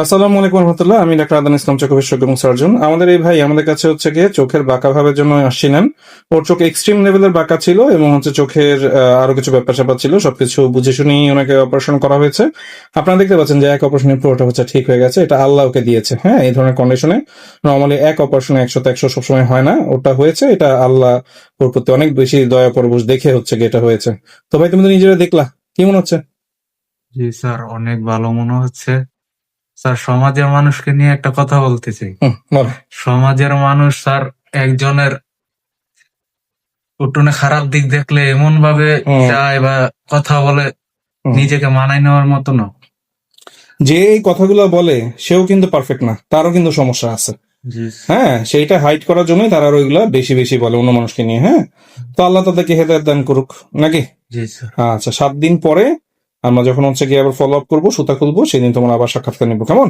আসসালামু আলাইকুম রহমতুল্লাহ, আমি ডাক্তার আদান ইসলাম চোখ বিশেষজ্ঞ এবং সার্জন। আমাদের এই ভাই আমাদের কাছে হচ্ছে গিয়ে চোখের বাঁকা ভাবের জন্য আসছিলেন। ওর চোখ এক্সট্রিম লেভেলের বাঁকা ছিল এবং হচ্ছে চোখের আরও কিছু ব্যাপার স্যাপার ছিল, সবকিছু বুঝে শুনেই ওনাকে অপারেশন করা হয়েছে। আপনারা দেখতে পাচ্ছেন যে এক অপারেশনের পুরোটা হচ্ছে ঠিক হয়ে গেছে, এটা আল্লাহ ওকে দিয়েছে হ্যাঁ? এই ধরনের কন্ডিশনে নর্মালি এক অপারেশনে একশো তো একশো সবসময় হয় না, ওটা হয়েছে, এটা আল্লাহ ওর প্রতি অনেক বেশি দয়া পরবশ দেখে হচ্ছে গিয়ে এটা হয়েছে। তো ভাই, তুমি তো নিজেরা দেখলা, কি মনে হচ্ছে? জি স্যার, অনেক ভালো মনে হচ্ছে। স্যার সমাজের মানুষকে নিয়ে একটা কথা বলতে চাই সমাজের মানুষ স্যার একজনের উঠোনে খারাপ দিক দেখলে এমন ভাবে যায় বা কথা বলে নিজেকে মানাই নেওয়ার মতো না। যে এই কথাগুলো বলে সেও কিন্তু পারফেক্ট না। তারও কিন্তু সমস্যা আছে। হ্যাঁ সেইটা হাইড করার জন্যই তারা ওইগুলা বেশি বেশি বলে অন্য মানুষকে নিয়ে হ্যাঁ? তো আল্লাহ তাদেরকে হেদায়ত দান করুক নাকি? আচ্ছা সাত দিন পরে আমরা যখন হচ্ছে গিয়ে আবার ফলো আপ করব, সুতা খুলবো, সেদিন তোমার আবার সাক্ষাৎকার নিবো। কেমন?